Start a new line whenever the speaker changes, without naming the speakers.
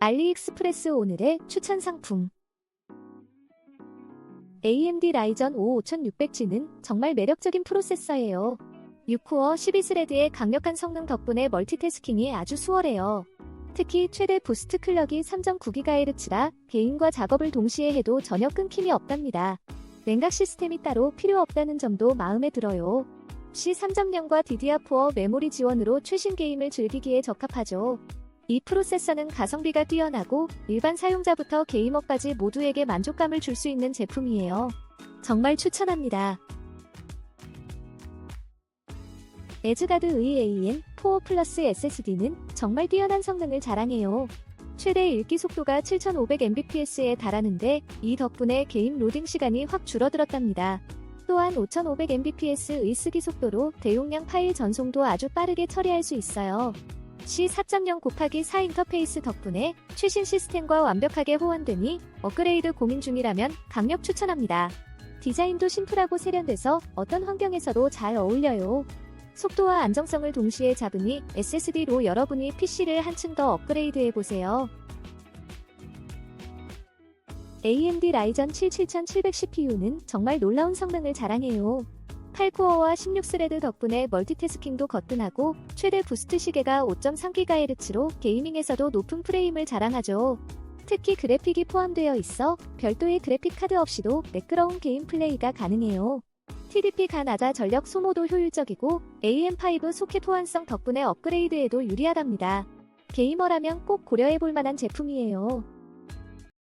알리익스프레스 오늘의 추천 상품 AMD 라이전 5 5600G는 정말 매력적인 프로세서예요. 6코어 12스레드의 강력한 성능 덕분에 멀티태스킹이 아주 수월해요. 특히 최대 부스트 클럭이 3.9GHz라 개인과 작업을 동시에 해도 전혀 끊김이 없답니다. 냉각 시스템이 따로 필요 없다는 점도 마음에 들어요. C3.0과 DDR4 메모리 지원으로 최신 게임을 즐기기에 적합하죠. 이 프로세서는 가성비가 뛰어나고 일반 사용자부터 게이머까지 모두에게 만족감을 줄 수 있는 제품이에요. 정말 추천합니다. 에즈가드의 AM4 플러스 SSD는 정말 뛰어난 성능을 자랑해요. 최대 읽기 속도가 7500mbps에 달하는데 이 덕분에 게임 로딩 시간이 확 줄어들었답니다. 또한 5500mbps의 쓰기 속도로 대용량 파일 전송도 아주 빠르게 처리할 수 있어요. C4.0 곱하기 4 인터페이스 덕분에 최신 시스템과 완벽하게 호환되니 업그레이드 고민 중이라면 강력 추천합니다. 디자인도 심플하고 세련돼서 어떤 환경에서도 잘 어울려요. 속도와 안정성을 동시에 잡으니 SSD로 여러분이 PC를 한층 더 업그레이드해 보세요. AMD 라이전 7 7700 CPU는 정말 놀라운 성능을 자랑해요. 8코어와 16스레드 덕분에 멀티태스킹도 거뜬하고 최대 부스트 시계가 5.3GHz로 게이밍에서도 높은 프레임을 자랑하죠. 특히 그래픽이 포함되어 있어 별도의 그래픽 카드 없이도 매끄러운 게임 플레이가 가능해요. TDP가 낮아 전력 소모도 효율적이고 AM5 소켓 호환성 덕분에 업그레이드에도 유리하답니다. 게이머라면 꼭 고려해볼 만한 제품이에요.